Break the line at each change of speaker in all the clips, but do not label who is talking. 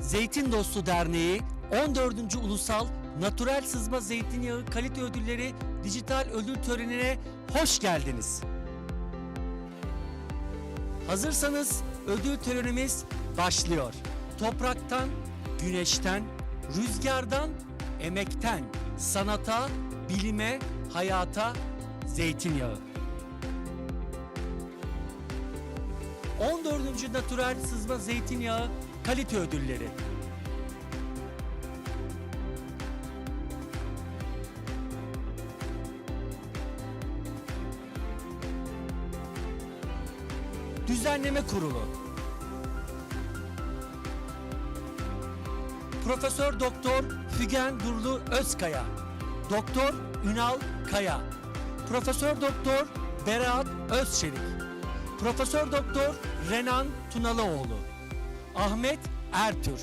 Zeytin Dostu Derneği 14. Ulusal Natürel Sızma Zeytinyağı Kalite Ödülleri Dijital Ödül Töreni'ne hoş geldiniz. Hazırsanız ödül törenimiz başlıyor. Topraktan, güneşten, rüzgardan, emekten, sanata, bilime, hayata, zeytinyağı. 14. Natürel Sızma Zeytinyağı Kalite Ödülleri. Düzenleme Kurulu. Profesör Doktor Fügen Durlu Özkaya. Doktor Ünal Kaya. Profesör Doktor Berat Özçelik. Profesör Doktor Renan Tunalıoğlu. Ahmet Ertür.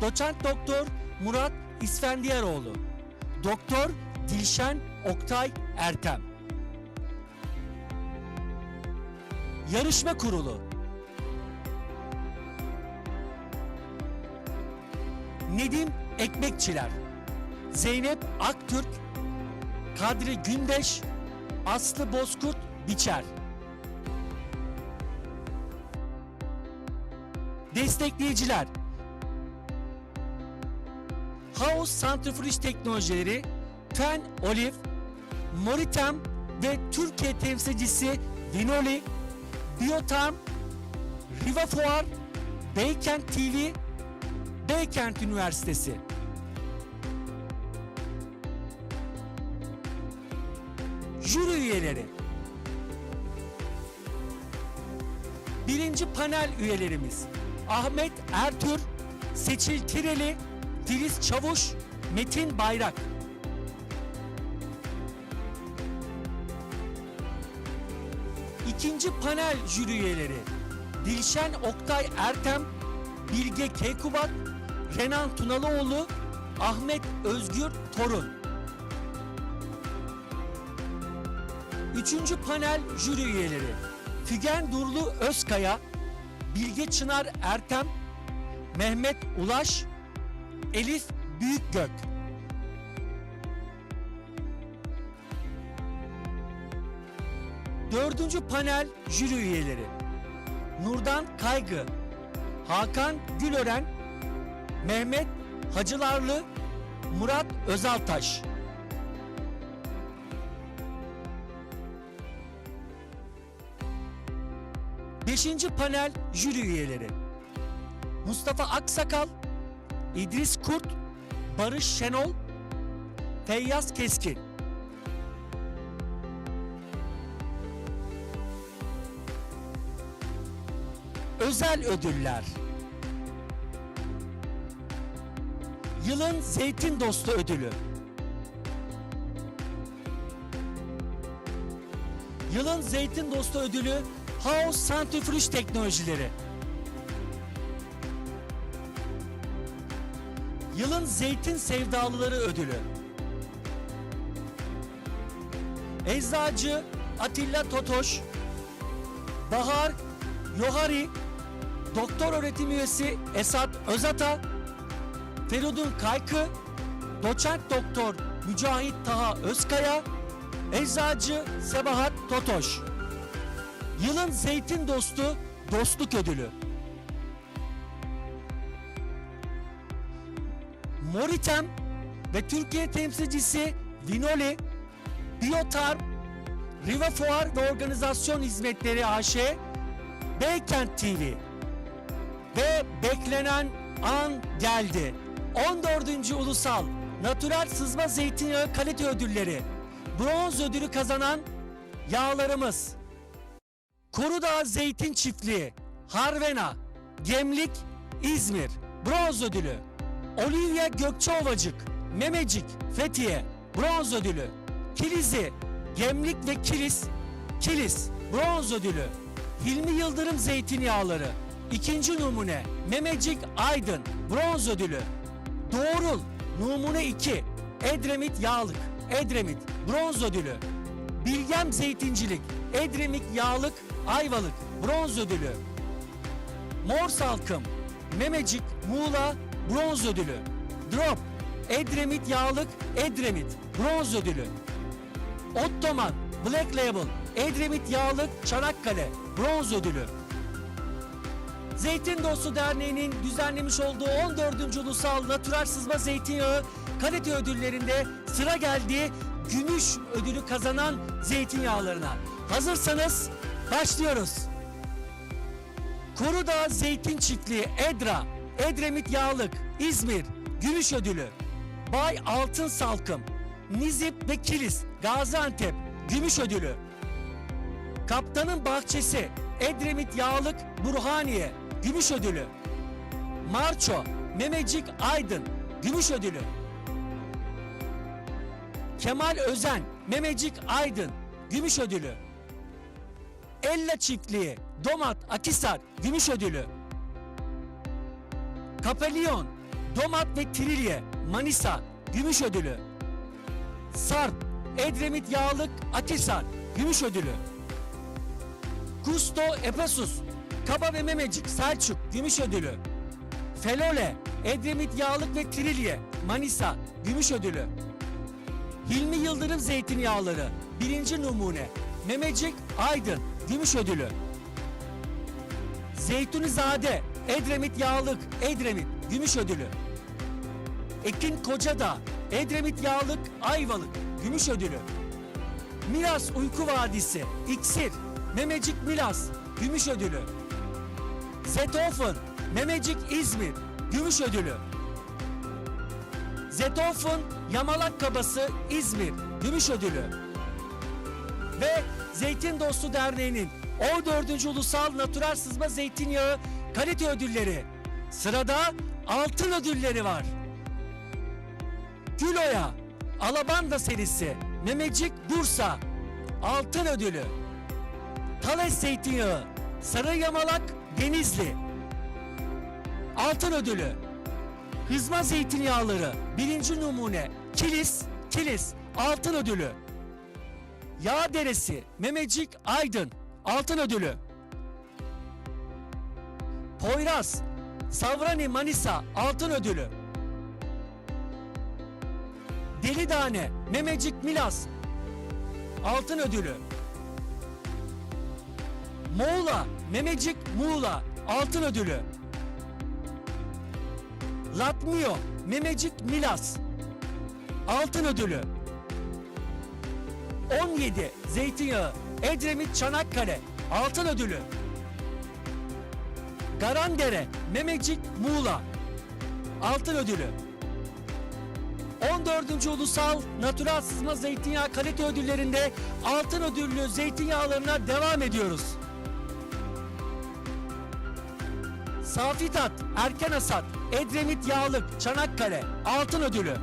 Doçent Doktor Murat İsfendiyaroğlu. Doktor Dilşen Oktay Ertem. Yarışma Kurulu. Nedim Ekmekçiler. Zeynep Aktürk. Kadri Gündeş. Aslı Bozkurt Biçer. Destekleyiciler. House Santrifuj Teknolojileri, Ten Olive, Moritem ve Türkiye temsilcisi Vinoli, Bioterm, Riva Fuar, Beykent TV, Beykent Üniversitesi. Jüri üyeleri. Birinci panel üyelerimiz Ahmet Ertür, Seçil Tireli, Filiz Çavuş, Metin Bayrak. İkinci panel jüri üyeleri Dilşen Oktay Ertem, Bilge Keykubat, Renan Tunalıoğlu, Ahmet Özgür Torun. Üçüncü panel jüri üyeleri Fügen Durlu Özkaya, Bilge Çınar Ertem, Mehmet Ulaş, Elif Büyükgök. Dördüncü panel jüri üyeleri Nurdan Kaygı, Hakan Gülören, Mehmet Hacılarlı, Murat Özaltaş. Beşinci panel jüri üyeleri Mustafa Aksakal, İdris Kurt, Barış Şenol, Feyyaz Keskin. Özel ödüller. Yılın Zeytin Dostu Ödülü. Yılın Zeytin Dostu Ödülü House Santrifuj Teknolojileri. Yılın Zeytin Sevdalıları Ödülü. Eczacı Atilla Totoş, Bahar Yohari, Doktor öğretim üyesi Esat Özata, Feridun Kaykı, Doçent Doktor Mücahit Taha Özkaya, Eczacı Sebahat Totoş. Yılın Zeytin Dostu Dostluk Ödülü. Moritem ve Türkiye temsilcisi Vinoli, Biotarm, Riva Fuar ve Organizasyon Hizmetleri AŞ, Beykent TV ve beklenen an geldi. 14. Ulusal Natürel Sızma Zeytinyağı Kalite Ödülleri. Bronz ödülü kazanan yağlarımız. Kurudağ Zeytin Çiftliği, Harvena, Gemlik, İzmir, bronz ödülü. Olivia Gökçeovacık, Memecik, Fethiye, bronz ödülü. Kilizi, Gemlik ve Kilis, Kilis, bronz ödülü. Hilmi Yıldırım Zeytinyağları, ikinci numune, Memecik Aydın, bronz ödülü. Doğrul, numune 2, Edremit Yağlık, Edremit, bronz ödülü. Bilgem Zeytincilik, Edremit Yağlık, Ayvalık, bronz ödülü. Mor Salkım, Memecik, Muğla bronz ödülü. Drop, Edremit Yağlık, Edremit bronz ödülü. Ottoman, Black Label, Edremit Yağlık, Çanakkale bronz ödülü. Zeytin Dostu Derneği'nin düzenlemiş olduğu 14. Ulusal Natural Sızma Zeytinyağı kalite ödüllerinde sıra geldi gümüş ödülü kazanan zeytinyağlarına. Hazırsanız başlıyoruz. Kurudağ Zeytin Çiftliği Edra, Edremit Yağlık, İzmir, Gümüş Ödülü, Bay Altın Salkım, Nizip ve Kilis, Gaziantep, Gümüş Ödülü, Kaptanın Bahçesi, Edremit Yağlık, Burhaniye, Gümüş Ödülü, Março, Memecik Aydın, Gümüş Ödülü, Kemal Özen, Memecik Aydın, Gümüş Ödülü, Ella Çiftliği, Domat, Akisar, Gümüş Ödülü. Kapelyon, Domat ve Trilye, Manisa, Gümüş Ödülü. Sarp, Edremit Yağlık, Akisar, Gümüş Ödülü. Gusto Epesus, Kaba ve Memecik, Selçuk, Gümüş Ödülü. Felole, Edremit Yağlık ve Trilye, Manisa, Gümüş Ödülü. Hilmi Yıldırım Zeytinyağları, birinci numune, Memecik, Aydın, Gümüş Ödülü. Zeytunizade, Edremit Yağlık, Edremit, Gümüş Ödülü. Ekin Kocadağ, Edremit Yağlık, Ayvalık, Gümüş Ödülü. Milas Uyku Vadisi, İksir, Memecik Milas, Gümüş Ödülü. Zetofen, Memecik İzmir, Gümüş Ödülü. Zetofen, Yamalak Kabası, İzmir, Gümüş Ödülü ve Zeytin Dostu Derneği'nin 14. Ulusal Natural Sızma Zeytinyağı kalite ödülleri. Sırada altın ödülleri var. Güloya, Alabanda serisi, Memecik Bursa, altın ödülü. Thales Zeytinyağı, Sarı Yamalak Denizli, altın ödülü. Hızma Zeytinyağları, birinci numune, Kilis, Kilis, altın ödülü. Yağ Deresi, Memecik Aydın, Altın Ödülü. Poyraz, Savrani Manisa, Altın Ödülü. Deli Tane, Memecik Milas, Altın Ödülü. Muğla, Memecik Muğla, Altın Ödülü. Latmio, Memecik Milas, Altın Ödülü. 17 Zeytinyağı Edremit Çanakkale Altın Ödülü Garandere Memecik Muğla Altın Ödülü 14. Ulusal Natural Sızma Zeytinyağı Kalite Ödülleri'nde altın ödüllü zeytinyağlarına devam ediyoruz. Safi Tat, Erken Hasat, Edremit Yağlık, Çanakkale, Altın Ödülü.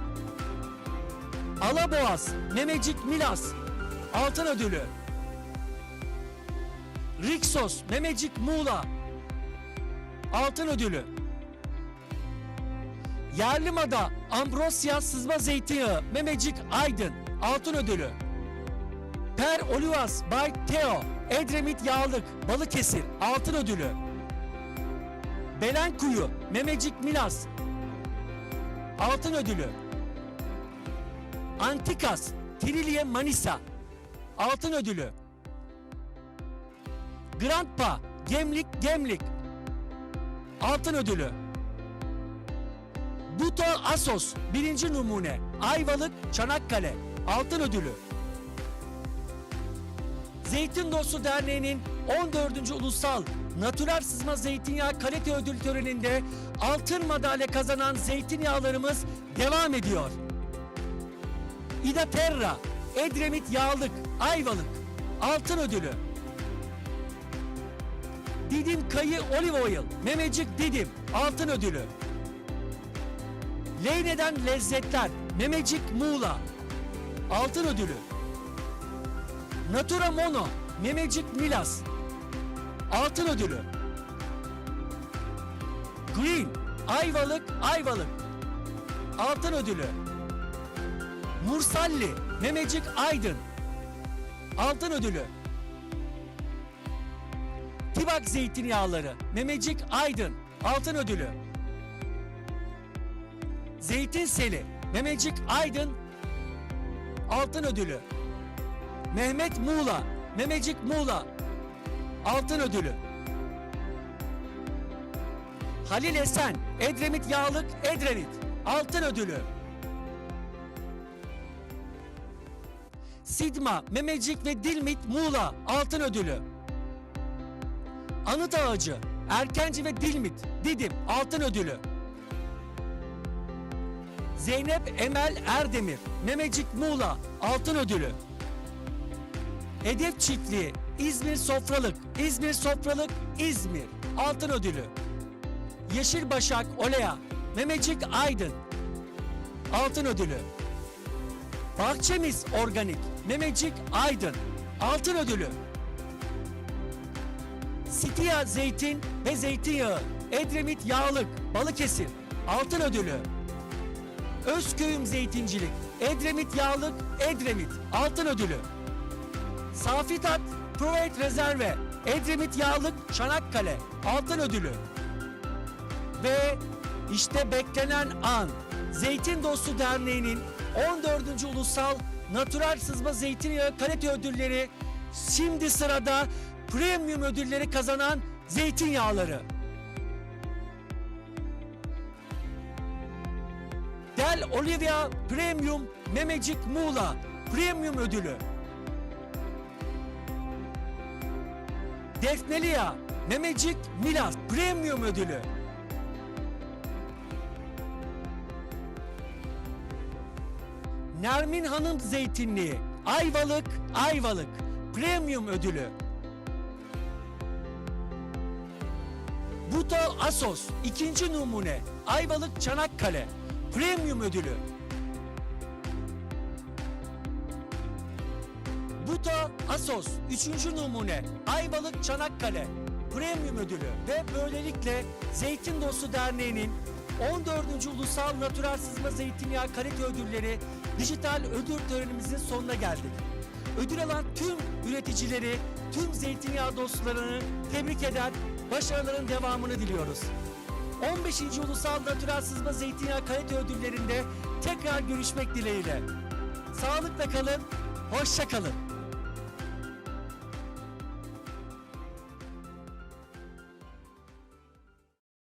Alaboğaz, Memecik Milas, Altın Ödülü. Rixos, Memecik Muğla, Altın Ödülü. Yerlimada Ambrosya Sızma Zeytinyağı, Memecik Aydın, Altın Ödülü. Per Olivas by Teo, Edremit Yağlık, Balıkesir, Altın Ödülü. Belenkuyu, Memecik Milas, Altın Ödülü. Antikas, Trilye Manisa, Altın Ödülü. Grandpa, Gemlik Gemlik, Altın Ödülü. Buto Asos, birinci numune, Ayvalık, Çanakkale, Altın Ödülü. Zeytin Dostu Derneği'nin 14. Ulusal Natürel Sızma Zeytinyağı Kalite Ödül Töreni'nde altın madalya kazanan zeytinyağlarımız devam ediyor. İda Terra, Edremit Yağlık, Ayvalık, Altın Ödülü. Didim Kayı Olive Oil, Memecik Didim, Altın Ödülü. Leyne'den Lezzetler, Memecik Muğla, Altın Ödülü. Natura Mono, Memecik Milas, Altın Ödülü. Green, Ayvalık, Ayvalık, Altın Ödülü. Mursalli, Memecik Aydın, Altın Ödülü. Tibak Zeytinyağları, Memecik Aydın, altın ödülü. Zeytin Seli, Memecik Aydın, altın ödülü. Mehmet Muğla, Memecik Muğla, altın ödülü. Halil Esen, Edremit Yağlık, Edremit, altın ödülü. Sidma, Memecik ve Dilmit Muğla, altın ödülü. Anıt Ağacı, Erkenci ve Dilmit, Didim, altın ödülü. Zeynep Emel Erdemir, Memecik Muğla, altın ödülü. Hedef Çiftliği, İzmir Sofralık, İzmir Sofralık, İzmir, altın ödülü. Yeşil Başak Olea, Memecik Aydın, altın ödülü. Bahçemiz Organik, Memecik Aydın, altın ödülü. Sitiya Zeytin ve Zeytinyağı, Edremit Yağlık, Balıkesir, altın ödülü. Özköyüm Zeytincilik, Edremit Yağlık, Edremit, altın ödülü. Safi Tat, Proveit Rezerve, Edremit Yağlık, Çanakkale, altın ödülü. Ve işte beklenen an. Zeytin Dostu Derneği'nin 14. Ulusal Natural Sızma Zeytinyağı Kalite Ödülleri şimdi sırada premium ödülleri kazanan zeytinyağları. Del Olivia Premium Memecik Muğla Premium ödülü. Defnelia Memecik Milas Premium ödülü. Nermin Hanım Zeytinliği Ayvalık Ayvalık Premium ödülü. Buto Asos ikinci numune Ayvalık Çanakkale Premium ödülü. Buto Asos 3. numune Ayvalık Çanakkale Premium ödülü ve böylelikle Zeytin Dostu Derneği'nin 14. Ulusal Natural Sızma Zeytinyağı Kalite Ödülleri dijital ödül törenimizin sonuna geldik. Ödül alan tüm üreticileri, tüm zeytinyağı dostlarını tebrik eder, başarıların devamını diliyoruz. 15. Ulusal Natural Sızma Zeytinyağı Kalite Ödülleri'nde tekrar görüşmek dileğiyle. Sağlıkla kalın, hoşça kalın.